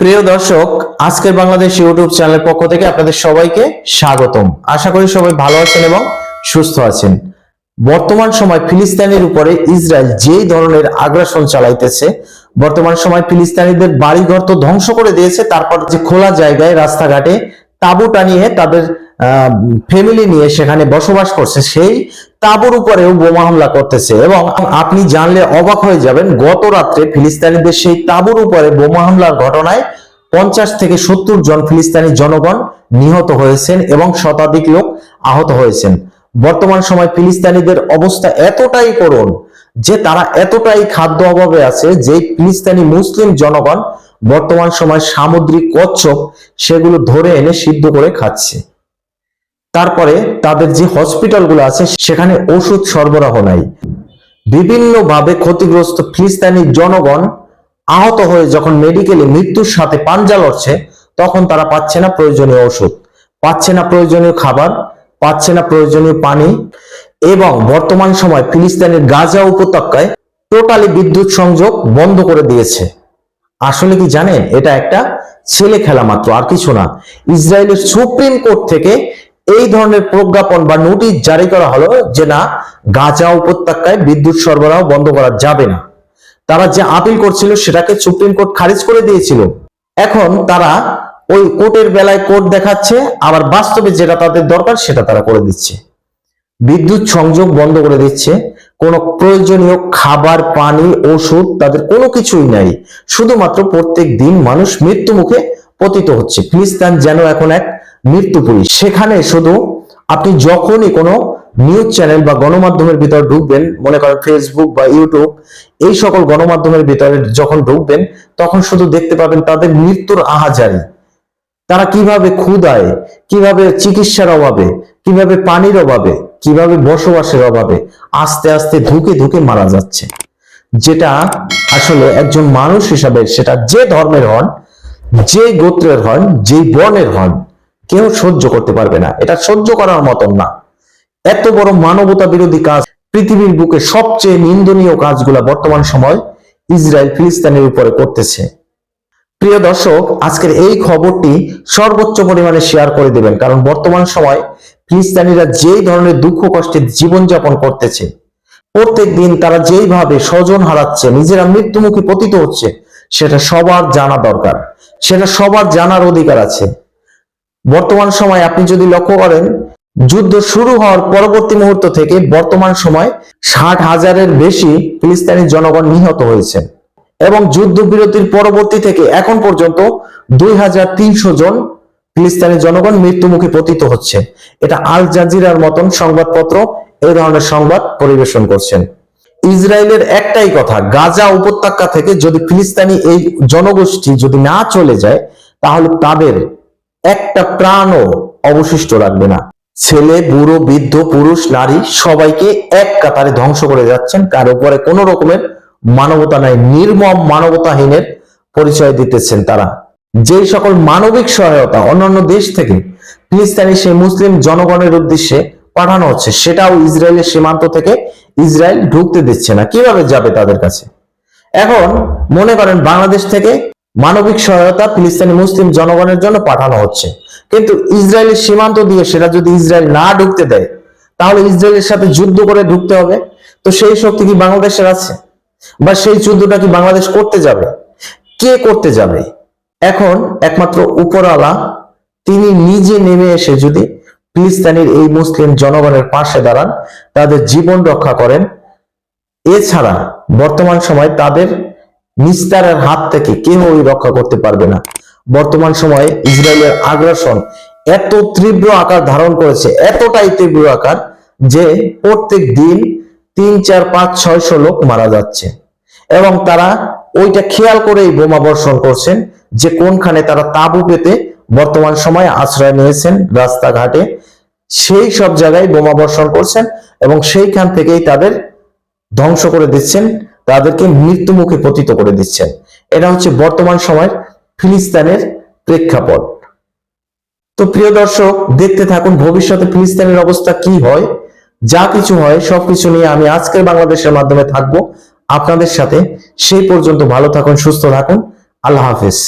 প্রিয় দর্শক, আজকের বাংলাদেশ ইউটিউব চ্যানেলের পক্ষ থেকে আপনাদের সবাইকে স্বাগতম। আশা করি সবাই ভালো আছেন এবং সুস্থ আছেন। বর্তমান সময় ফিলিস্তিনের উপরে ইসরায়েল যেই ধরনের আগ্রাসন চালাইতেছে, বর্তমান সময় ফিলিস্তিনিদের বাড়িঘর তো ধ্বংস করে দিয়েছে, তারপর যে খোলা জায়গায় রাস্তাঘাটে তাঁবু টানিয়ে তাদের ফ্যামিলি নিয়ে সেখানে বসবাস করছে, সেই তাঁবুর উপরেও বোমা হামলা করতেছে এবং আপনি জানলে অবাক হয়ে যাবেন, গত রাত্রে ফিলিস্তিনিদের সেই তাঁবুর উপরে বোমা হামলার ঘটনায় পঞ্চাশ থেকে সত্তর জন ফিলিস্তিনি জনগণ নিহত হয়েছেন এবং শতাধিক লোক আহত হয়েছেন। বর্তমান সময় ফিলিস্তিনিদের অবস্থা এতটাই করুণ যে তারা এতটাই খাদ্য অভাবে আছে যে ফিলিস্তিনি মুসলিম জনগণ বর্তমান সময় সামুদ্রিক কচ্ছপ সেগুলো ধরে এনে সিদ্ধ করে খাচ্ছে। তারপরে তাদের যে হসপিটালগুলো আছে, সেখানে ওষুধ সরবরাহ নাই। বিভিন্নভাবে ক্ষতিগ্রস্ত ফিলিস্তিনি জনগণ আহত হয়ে যখন মেডিকেলে মৃত্যুর সাথে পাঞ্জা লড়ছে, তখন তারা পাচ্ছে না প্রয়োজনীয় ওষুধ, পাচ্ছে না প্রয়োজনীয় খাবার, পাচ্ছে না প্রয়োজনীয় পানি এবং বর্তমান সময় ফিলিস্তিনের গাজা উপত্যকায় টোটালি বিদ্যুৎ সংযোগ বন্ধ করে দিয়েছে। আসলে কি জানেন? এটা একটা ছেলে খেলা মাত্র, আর কিছু না। ইসরায়েলের সুপ্রিম কোর্ট থেকে এই ধরনের প্রজ্ঞাপন বা নোটিশ জারি করা হলো যে না, গাজা উপত্যকায় বিদ্যুৎ সরবরাহ বন্ধ করা যাবে না। তারা যে আপিল করছিল সেটাকে সুপ্রিম কোর্ট খারিজ করে দিয়েছিল। এখন তারা ওই কোর্টের বেলায় কোর্ট দেখাচ্ছে, আবার বাস্তবে যেটা তাদের দরকার সেটা তারা করে দিচ্ছে। বিদ্যুৎ সংযোগ বন্ধ করে দিচ্ছে। কোনো প্রয়োজনীয় খাবার, পানি, ওষুধ তাদের কোনো কিছুই নাই। শুধুমাত্র প্রত্যেক দিন মানুষ মৃত্যু মুখে পতিত হচ্ছে। ফিলিস্তান যেন এখন এক মৃত্যুপুরী সেখানে শুধু আপনি যখনই কোনো নিউজ চ্যানেল বা গণমাধ্যমের ভিতর ঢুকবেন, মনে করেন ফেসবুক বা ইউটিউব এই সকল গণমাধ্যমের ভিতরে যখন ঢুকবেন, তখন শুধু দেখতে পাবেন তাদের মৃত্যুর আহাজারি। তারা কীভাবে ক্ষুদায় কীভাবে চিকিৎসার অভাবে, কীভাবে পানির অভাবে, কীভাবে বসবাসের অভাবে আস্তে আস্তে ধুকে ধুকে মারা যাচ্ছে। যেটা আসলে একজন মানুষ হিসাবে সেটা যে ধর্মের হন, যে গোত্রের হন, যে বর্ণের হন কেউ সহ্য করতে পারবে না। এটা সহ্য করার মতন না। এত বড় মানবতা বিরোধী কাজ পৃথিবীর বুকে সবচেয়ে নিন্দনীয় কাজগুলা বর্তমান সময় ইসরায়েল ফিলিস্তিনের উপরে করতেছে। প্রিয় দর্শক, আজকের এই খবরটি সর্বোচ্চ পরিমাণে শেয়ার করে দেবেন, কারণ বর্তমান সময় ফিলিস্তিনিরা যেই ধরনের দুঃখ কষ্টে জীবনযাপন করতেছে প্রত্যেক দিন তারা যেইভাবে স্বজন হারাচ্ছে, নিজেরা মৃত্যুমুখী পতিত হচ্ছে, সেটা সবার জানা দরকার। সেটা সবার জানার অধিকার আছে। বর্তমান সময় আপনি যদি লক্ষ্য করেন, যুদ্ধ শুরু হওয়ার পরবর্তী মুহূর্ত থেকে বর্তমান সময় ষাট হাজারের বেশি ফিলিস্তিনি জনগণ নিহত হয়েছেন। এবং যুদ্ধবিরতির পরবর্তী থেকে এখন পর্যন্ত দুই হাজার তিনশো জন ফিলিস্তিনি জনগণ মৃত্যুমুখে পতিত হচ্ছে। এটা আল জাজিরার মতন সংবাদপত্র এই ধরনের সংবাদ পরিবেশন করছেন। ইসরায়েলের একটাই কথা, গাজা উপত্যকা থেকে যদি ফিলিস্তানি এই জনগোষ্ঠী যদি না চলে যায়, তাহলে তাদের একটা প্রাণও অবশিষ্ট রাখবে না। ছেলে, বুড়ো, বৃদ্ধ, পুরুষ, নারী সবাইকে এক কাতারে ধ্বংস করে যাচ্ছেন। কার উপরে কোনো রকমের মানবতা নাই, নির্মম মানবতাহীনের পরিচয় দিতেছেন তারা। যেই সকল মানবিক সহায়তা অন্যান্য দেশ থেকে ফিলিস্তিনি সেই মুসলিম জনগণের উদ্দেশ্যে পাঠানো হচ্ছে, সেটাও ইসরায়েলের সীমান্ত থেকে ইসরায়েল ঢুকতে দিচ্ছে না। কীভাবে যাবে তাদের কাছে? এখন মনে করেন বাংলাদেশ থেকে মানবিক সহায়তা ফিলিস্তিনি মুসলিম জনগণের জন্য পাঠানো হচ্ছে। কিন্তু ইসরায়েলের সীমান্ত দিয়ে সেটা যদি ইসরায়েল না ঢুকতে দেয়, তাহলে ইসরায়েলের সাথে যুদ্ধ করে ঢুকতে হবে। তো সেই শক্তি কি বাংলাদেশের আছে? বা সেই যুদ্ধটা কি বাংলাদেশ করতে যাবে? কে করতে যাবে? এখন একমাত্র উপরওয়ালা, তিনি নিজে নেমে এসে যদি ফিলিস্তিনের এই মুসলিম জনগণের পাশে দাঁড়ান, তাদের জীবন রক্ষা করেন। এছাড়া বর্তমান সময় তাদের নিস্তারের হাত থেকে কেউই রক্ষা করতে পারবে না। বর্তমান সময়ে ইসরায়েলের আগ্রাসন এত তীব্র আকার ধারণ করেছে, এতটাই তীব্র আকার যে প্রত্যেক দিন তিন, চার, পাঁচ ছয়শো লোক মারা যাচ্ছে। এবং তারা ওইটা খেয়াল করেই বোমা বর্ষণ করছেন যে কোনখানে তারা তাঁবু পেতে বর্তমান সময়ে আশ্রয় নিয়েছেন রাস্তাঘাটে, সেই সব জায়গায় বোমা বর্ষণ করছেন এবং সেইখান থেকেই তাদের ধ্বংস করে দিচ্ছেন তাদেরকে মৃত্যুমুখে পতিত করে দিচ্ছেন। এটা হচ্ছে বর্তমান সময়ের ফিলিস্তানের প্রেক্ষাপট। তো প্রিয় দর্শক, দেখতে থাকুন ভবিষ্যতে ফিলিস্তানের অবস্থা কি হয়, যা কিছু হয়, সবকিছু নিয়ে আমি আজকের বাংলাদেশের মাধ্যমে থাকব। আপনাদের সাথে সেই পর্যন্ত ভালো থাকুন, সুস্থ থাকুন। আল্লাহ হাফেজ।